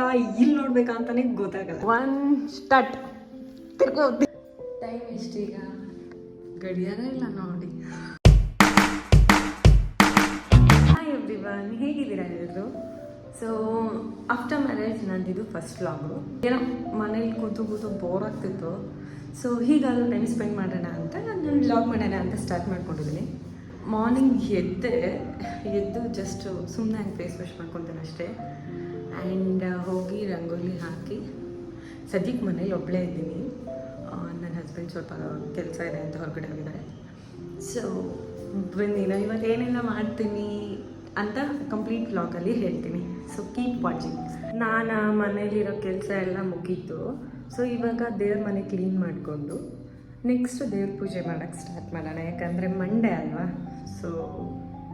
ನೋಡ್ಬೇಕಾ ಇಲ್ಲಿ ನೋಡ್ಬೇಕಾ ಅಂತಾನೆ ಗೊತ್ತಾಗಲ್ಲ ಒನ್ ಸ್ಟಾರ್ಟ್ ತಿರ್ಗೋ ಟೈಮ್ ಎಷ್ಟೀಗ ಗಡಿಯಾರ ಇಲ್ಲ ನೋಡಿ. ಹಾಯ್ ಎವ್ರಿವನ್ ಹೇಗಿದ್ದೀರಾ ಎಲ್ಲರೂ ಸೊ ಆಫ್ಟರ್ ಮ್ಯಾರೇಜ್ ನಂದಿದು ಫಸ್ಟ್ ವ್ಲಾಗು ಏನೋ ಮನೇಲಿ ಕೂತು ಕೂತು ಬೋರ್ ಆಗ್ತಿತ್ತು. ಸೊ ಹೀಗಾದ್ರೂ ಟೈಮ್ ಸ್ಪೆಂಡ್ ಮಾಡೋಣ ಅಂತ ನಾನು ವ್ಲಾಗ್ ಮಾಡೋಣ ಅಂತ ಸ್ಟಾರ್ಟ್ ಮಾಡ್ಕೊಂಡಿದ್ದೀನಿ. ಮಾರ್ನಿಂಗ್ ಎದ್ದೆ ಎದ್ದು ಜಸ್ಟ್ ಸುಮ್ಮನೆ ಹಂಗೆ ಫೇಸ್ ವಾಶ್ ಮಾಡ್ಕೊತೀನಿ ಅಷ್ಟೇ. ಆ್ಯಂಡ್ ರಂಗೋಲಿ ಹಾಕಿ ಸದ್ಯಕ್ಕೆ ಮನೇಲಿ ಒಬ್ಬಳೇ ಇದ್ದೀನಿ. ನನ್ನ ಹಸ್ಬೆಂಡ್ ಸ್ವಲ್ಪ ಕೆಲಸ ಇದೆ ಅಂತ ಹೊರಗಡೆ ಹೋಗಿದ್ದಾರೆ ಸೊ ನಾನು ಇವತ್ತು ಏನೆಲ್ಲ ಮಾಡ್ತೀನಿ ಅಂತ ಕಂಪ್ಲೀಟ್ ಬ್ಲಾಗಲ್ಲಿ ಹೇಳ್ತೀನಿ. ಸೊ ಕೀಪ್ ವಾಚಿಂಗ್ ನಾನು ಮನೇಲಿರೋ ಕೆಲಸ ಎಲ್ಲ ಮುಗೀತು. ಸೊ ಇವಾಗ ದೇವ್ರ ಮನೆ ಕ್ಲೀನ್ ಮಾಡಿಕೊಂಡು ನೆಕ್ಸ್ಟ್ ದೇವ್ರ ಪೂಜೆ ಮಾಡೋಕ್ಕೆ ಸ್ಟಾರ್ಟ್ ಮಾಡೋಣ. ಯಾಕಂದರೆ ಮಂಡೇ ಅಲ್ವಾ? ಸೊ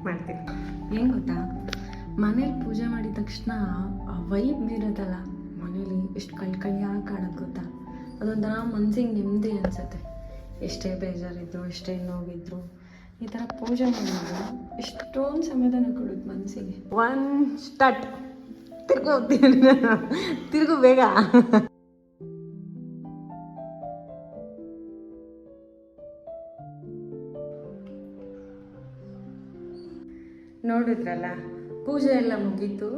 ಮಾಡ್ತೀನಿ. ಏನು ಗೊತ್ತಾ? ಮನೇಲಿ ಪೂಜೆ ಮಾಡಿದ ತಕ್ಷಣ ಆ ವೈಬ್ ಇರೋದಲ್ಲ ಮನೇಲಿ ಎಷ್ಟು ಕಳ್ ಕಳಿಯಾಗಿ ಕಾಣೋದು ಗೊತ್ತಾ? ಅದೊಂಥರ ಮನ್ಸಿಗೆ ನೆಮ್ಮದಿ ಅನಿಸುತ್ತೆ. ಎಷ್ಟೇ ಬೇಜಾರಿದ್ರು ಎಷ್ಟೇ ನೋವಿದ್ರು ಈ ಥರ ಪೂಜೆ ಮಾಡಿದ್ರೆ ಎಷ್ಟೊಂದು ಸಮಾಧಾನ ಕೊಡುತ್ತೆ ಮನಸ್ಸಿಗೆ ಒನ್ ಸ್ಟಾರ್ಟ್ ತಿರ್ಗು ತಿರ್ಗು ಬೇಗ. ನೋಡಿದ್ರಲ್ಲ ಪೂಜೆ ಎಲ್ಲ ಮುಗೀತು.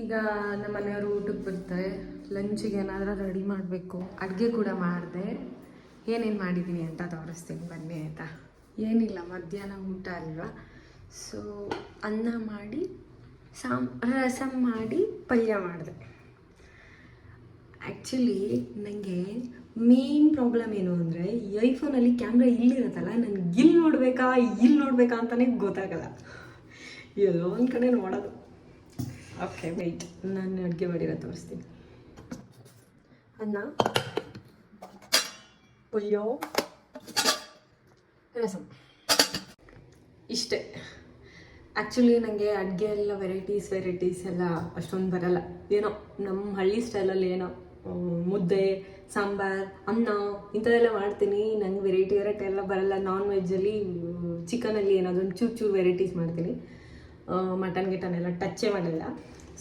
ಈಗ ನಮ್ಮ ಮನೆಯವರು ಊಟಕ್ಕೆ ಬರ್ತಾರೆ. ಲಂಚಿಗೆ ಏನಾದರೂ ರೆಡಿ ಮಾಡಬೇಕು. ಅಡುಗೆ ಕೂಡ ಮಾಡಿದೆ. ಏನೇನು ಮಾಡಿದ್ದೀನಿ ಅಂತ ತೋರಿಸ್ತೀನಿ. ಬನ್ನಿ ಆಯಿತಾ? ಏನಿಲ್ಲ, ಮಧ್ಯಾಹ್ನ ಊಟ ಅಲ್ವಾ? ಸೊ ಅನ್ನ ಮಾಡಿ ಸಾಮ್ ರಸಮ್ ಮಾಡಿ ಪಲ್ಯ ಮಾಡಿದೆ. ಆ್ಯಕ್ಚುಲಿ ನನಗೆ ಮೇನ್ ಪ್ರಾಬ್ಲಮ್ ಏನು ಅಂದರೆ ಐಫೋನಲ್ಲಿ ಕ್ಯಾಮ್ರಾ ಇಲ್ಲಿರುತ್ತಲ್ಲ, ನನಗೆ ಇಲ್ಲಿ ನೋಡಬೇಕಾ ಇಲ್ಲಿ ನೋಡಬೇಕಾ ಅಂತಲೇ ಗೊತ್ತಾಗಲ್ಲ. ಎಲ್ಲೋ ಒಂದು ಕಡೆ ನೋಡೋದು ಓಕೆ ವೆಯ್ಟ್ ನಾನು ಅಡುಗೆ ಮಾಡಿರೋ ತೋರಿಸ್ತೀನಿ. ಅನ್ನ. ಪುಲ್ಯೋ ರಸಮ್ ಇಷ್ಟೇ. ಆ್ಯಕ್ಚುಲಿ ನನಗೆ ಅಡುಗೆ ಎಲ್ಲ ವೆರೈಟೀಸ್ ವೆರೈಟೀಸ್ ಎಲ್ಲ ಅಷ್ಟೊಂದು ಬರಲ್ಲ. ಏನೋ ನಮ್ಮ ಹಳ್ಳಿ ಸ್ಟೈಲಲ್ಲಿ ಏನೋ ಮುದ್ದೆ, ಸಾಂಬಾರ್, ಅನ್ನ, ಇಂಥದ್ದೆಲ್ಲ ಮಾಡ್ತೀನಿ. ನಂಗೆ ವೆರೈಟಿ ವೆರೈಟಿ ಎಲ್ಲ ಬರಲ್ಲ. ನಾನ್ ವೆಜ್ಜಲ್ಲಿ ಚಿಕನಲ್ಲಿ ಏನಾದರೂ ಒಂದು ಚೂರು ಚೂರು ವೆರೈಟೀಸ್ ಮಾಡ್ತೀನಿ. ಮಟನ್ ಗಿಟನ್ ಎಲ್ಲ ಟಚ್ಚೇ ಮಾಡಿಲ್ಲ.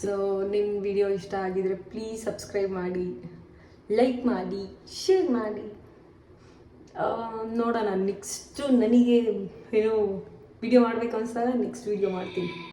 ಸೊ ನಿಮ್ಮ ವಿಡಿಯೋ ಇಷ್ಟ ಆಗಿದರೆ ಪ್ಲೀಸ್ ಸಬ್ಸ್ಕ್ರೈಬ್ ಮಾಡಿ ಲೈಕ್ ಮಾಡಿ ಶೇರ್ ಮಾಡಿ. ನೋಡೋಣ ನೆಕ್ಸ್ಟು ನನಗೆ ಏನು ವಿಡಿಯೋ ಮಾಡಬೇಕು ಅನ್ಸಲ್ಲ ನೆಕ್ಸ್ಟ್ ವಿಡಿಯೋ ಮಾಡ್ತೀನಿ.